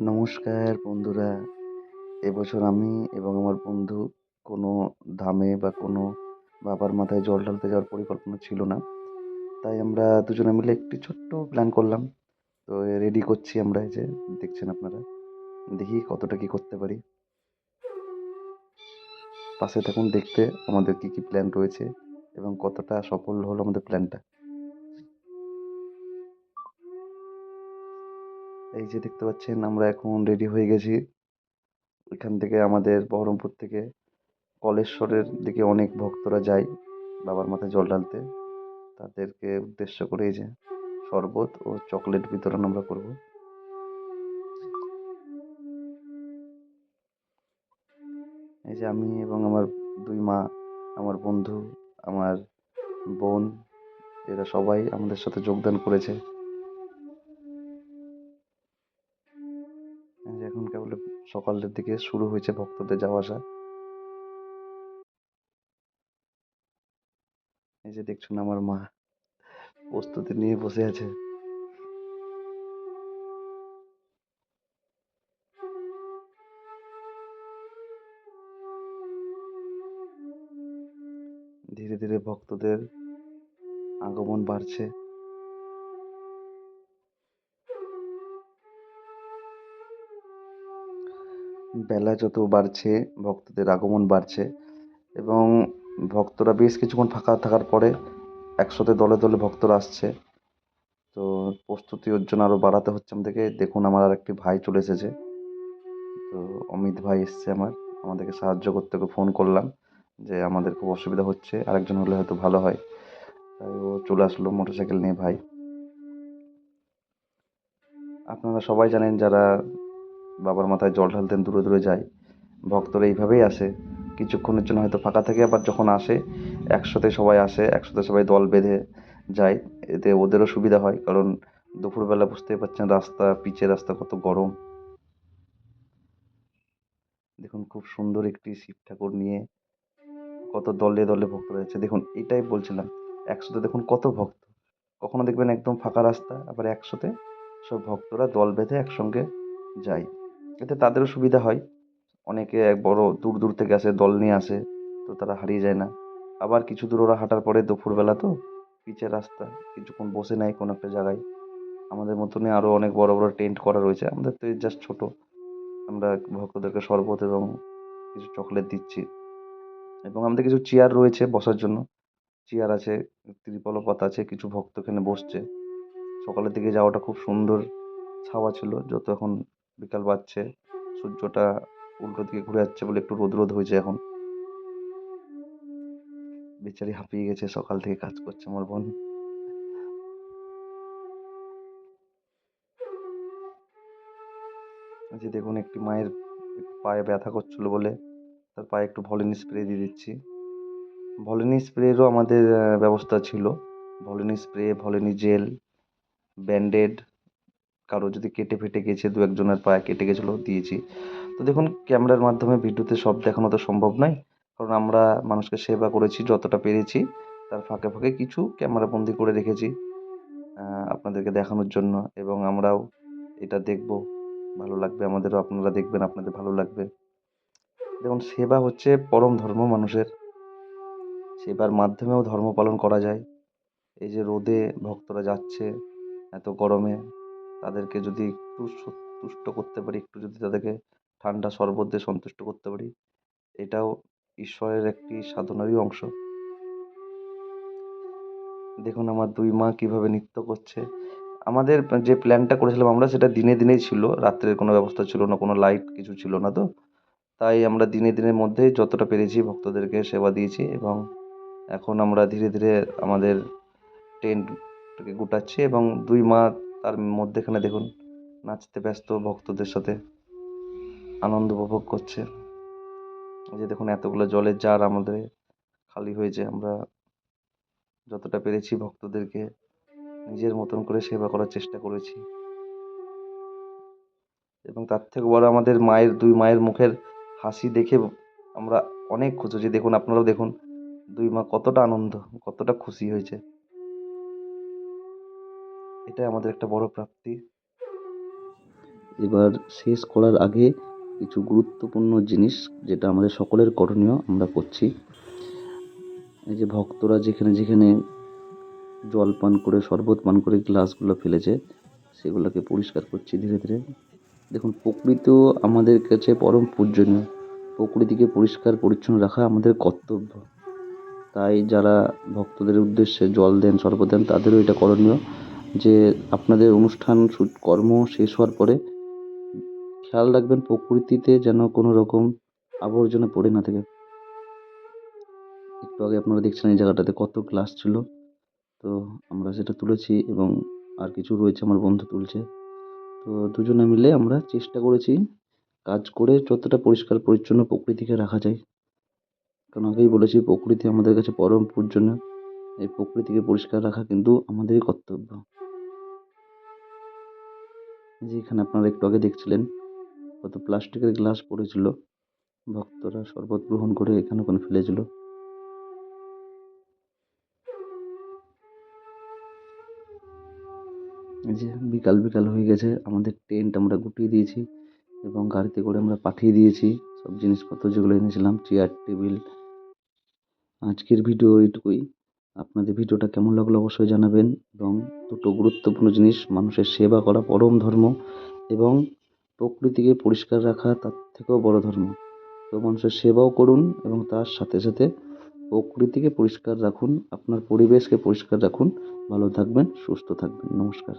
নমস্কার বন্ধুরা। এবছর আমি এবং আমার বন্ধু কোনো ধামে বা কোনো বাবার মাথায় জল ঢালতে যাওয়ার পরিকল্পনা ছিল না। তাই আমরা দুজনে মিলে একটি ছোট্ট প্ল্যান করলাম। তো রেডি করছি আমরা এই যে, দেখছেন আপনারা? দেখি কতটা কি করতে পারি। পাশে থাকুন দেখতে আমাদের কি কি প্ল্যান রয়েছে এবং কতটা সফল হলো আমাদের প্ল্যানটা এই যে দেখতে পাচ্ছেন, আমরা এখন রেডি হয়ে গেছি। এখান থেকে আমাদের বহরমপুর থেকে কলেশ্বরের দিকে অনেক ভক্তরা যায় বাবার মাথায় জল ঢালতে। তাদেরকে উদ্দেশ্য করে এই যে শরবত ও চকলেট বিতরণ আমরা করব। এই যে আমি এবং আমার দুই মা, আমার বন্ধু, আমার বোন, এরা সবাই আমাদের সাথে যোগদান করেছে। সকালের দিকে শুরু হয়েছে ভক্তদের যাওয়া আসা। এই যে দেখছুন আমার মা প্রস্তুতি নিয়ে বসে আছে। ধীরে ধীরে ভক্তদের আগমন বাড়ছে। বেলা যত বাড়ছে, ভক্তদের আগমন বাড়ছে এবং ভক্তরা বেশ কিছুক্ষণ ফাঁকা থাকার পরে একসাথে দলে দলে ভক্তরা আসছে। তো প্রস্তুতি ওর জন্য আরও বাড়াতে হচ্ছে আমাদেরকে। দেখুন, আমার আর একটি ভাই চলে এসেছে। তো অমিত ভাই এসছে আমার। আমাদেরকে সাহায্য করতে ফোন করলাম যে আমাদের খুব অসুবিধা হচ্ছে, আরেকজন হলে হয়তো ভালো হয়। তাই ও চলে আসলো মোটর সাইকেল নিয়ে ভাই। আপনারা সবাই জানেন যারা বাবার মাথায় জল ঢালতেন দূরে দূরে যায়। ভক্তরা এইভাবেই আসে। কিছুক্ষণের জন্য হয়তো ফাঁকা থাকে, আবার যখন আসে, একসাথে সবাই আসে, একসাথে সবাই দল বেঁধে যায়। এতে ওদেরও সুবিধা হয়, কারণ দুপুরবেলা বুঝতেই পারছেন রাস্তা পিচের রাস্তা কত গরম। দেখুন, খুব সুন্দর একটি শিব ঠাকুর নিয়ে কত দলে দলে ভক্ত যাচ্ছে। দেখুন, এটাই বলছিলাম, একসাথে দেখুন কত ভক্ত। কখনো দেখবেন একদম ফাঁকা রাস্তা, আবার একসাথে সব ভক্তরা দল বেঁধে একসঙ্গে যায়। এতে তাদেরও সুবিধা হয়। অনেকে এক বড় দূর দূর থেকে আসে, দল নিয়ে আসে, তো তারা হারিয়ে যায় না। আবার কিছু দূর ওরা হাঁটার পরে দুপুরবেলা তো পিচের রাস্তা, কিছুক্ষণ বসে নেয় কোনো একটা জায়গায়। আমাদের মতনই আরও অনেক বড় বড় টেন্ট করা রয়েছে, আমাদের তো জাস্ট ছোটো। আমরা ভক্তদেরকে শরবত এবং কিছু চকলেট দিচ্ছি। এবং আমাদের কিছু চেয়ার রয়েছে বসার জন্য। চেয়ার আছে ত্রিপলও পাতা আছে, কিছু ভক্ত এখানে বসছে। সকালের দিকে যাওয়াটা খুব সুন্দর ছাওয়া ছিল, যত এখন বিকাল বাজছে, সূর্যটা উল্টো দিকে ঘুরে যাচ্ছে বলে একটু রোদ রোদ হয়েছে এখন। বেচারি হাঁপিয়ে গেছে, সকাল থেকে কাজ করছে আমার বোন। যে দেখুন একটি মায়ের পায়ে ব্যথা করছিল বলে তার পায়ে একটু ভলিনি স্প্রে দিয়ে দিচ্ছি। ভলিনি স্প্রেরও আমাদের ব্যবস্থা ছিল। Volini spray, Volini gel, band aid কারও যদি কেটে ফেটে গেছে, দু একজনের পায়ে কেটে গেছিল, দিয়েছি। তো দেখুন, ক্যামেরার মাধ্যমে ভিডিওতে সব দেখানো তো সম্ভব নয়। কারণ আমরা মানুষকে সেবা করেছি, যতটা পেরেছি, তার ফাঁকে ফাঁকে কিছু ক্যামেরা বন্দি করে রেখেছি আপনাদেরকে দেখানোর জন্য। এবং আমরাও এটা দেখব। ভালো লাগবে আমাদেরও, আপনারা দেখবেন, আপনাদের ভালো লাগবে। দেখুন, সেবা হচ্ছে পরম ধর্ম মানুষের। সেবার মাধ্যমেও ধর্ম পালন করা যায়। এই যে রোদে ভক্তরা যাচ্ছে, এত গরমে তাদেরকে যদি একটু তুষ্ট করতে পারি, একটু যদি তাদেরকে ঠান্ডা শরবত দিয়ে সন্তুষ্ট করতে পারি, এটাও ঈশ্বরের একটি সাধনারই অংশ। দেখুন আমার দুই মা কীভাবে নৃত্য করছে। আমাদের যে প্ল্যানটা করেছিলাম আমরা সেটা দিনে দিনেই ছিল, রাত্রের কোনো ব্যবস্থা ছিল না, কোনো লাইট কিছু ছিল না তো। তাই আমরা দিনে দিনের মধ্যেই যতটা পেরেছি ভক্তদেরকে সেবা দিয়েছি এবং এখন আমরা ধীরে ধীরে আমাদের টেন্টকে গুটাচ্ছি এবং দুই মা তার মধ্যেখানে দেখুন, নাচতে ব্যস্ত ভক্তদের সাথে আনন্দ উপভোগ করছে। যে দেখুন, এতগুলো জলের জার আমাদের খালি হয়েছে। আমরা যতটা পেরেছি ভক্তদেরকে নিজের মতন করে সেবা করার চেষ্টা করেছি। এবং তার থেকে বড় আমাদের মায়ের, দুই মায়ের মুখের হাসি দেখে আমরা অনেক খুশি হয়েছি। দেখুন, আপনারাও দেখুন, দুই মা কতটা আনন্দ, কতটা খুশি হয়েছে। এটাই আমাদের একটা বড় প্রাপ্তি। এবার শেষ করার আগে কিছু গুরুত্বপূর্ণ জিনিস যেটা আমাদের সকলের করণীয় আমরা করছি। এই যে ভক্তরা যেখানে যেখানে জল পান করে, শরবত পান করে গ্লাসগুলো ফেলেছে, সেগুলোকে পরিষ্কার করছি ধীরে ধীরে। দেখুন, প্রকৃতিও আমাদের কাছে পরম পূজনীয়। প্রকৃতিকে পরিষ্কার, পরিচ্ছন্ন রাখা আমাদের কর্তব্য। তাই যারা ভক্তদের উদ্দেশ্যে জল দেন, শরবত দেন, তাদেরও এটা করণীয়। যে আপনাদের অনুষ্ঠান কর্ম শেষ হওয়ার পরে খেয়াল রাখবেন প্রকৃতিতে যেন কোনো রকম আবর্জনা পড়ে না থাকে। একটু আগে আপনারা দেখছেন এই জায়গাটাতে কত গ্লাস ছিল। তো আমরা সেটা তুলেছি এবং আর কিছু রয়েছে আমার বন্ধু তুলছে। তো দুজনে মিলে আমরা চেষ্টা করেছি কাজ করে যতটা পরিষ্কার পরিচ্ছন্ন প্রকৃতিকে রাখা যায়। কারণ আগেই বলেছি, প্রকৃতি আমাদের কাছে পরম পূজনীয় এই প্রকৃতিকে পরিষ্কার রাখা কিন্তু আমাদেরই কর্তব্য। এই যে এখানে আপনারা একটু আগে দেখছিলেন, কত প্লাস্টিকের গ্লাস পড়েছিল। ভক্তরা শরবত গ্রহণ করে এখানে ওখানে ফেলেছিল যে বিকাল বিকাল হয়ে গেছে, আমাদের টেন্ট আমরা গুটিয়ে দিয়েছি এবং গাড়িতে করে আমরা পাঠিয়ে দিয়েছি। সব জিনিসপত্র যেগুলো এনেছিলাম চেয়ার টেবিল আজকের ভিডিও এইটুকুই। আপনাদের ভিডিওটা কেমন লাগল অবশ্যই জানাবেন এবং দুটো গুরুত্বপূর্ণ জিনিস, মানুষের সেবা করা পরম ধর্ম এবং প্রকৃতিকে পরিষ্কার রাখা তার থেকেও বড় ধর্ম। তো মানুষের সেবাও করুন এবং তার সাথে সাথে প্রকৃতিকে পরিষ্কার রাখুন, আপনার পরিবেশকে পরিষ্কার রাখুন। ভালো থাকবেন, সুস্থ থাকবেন। নমস্কার।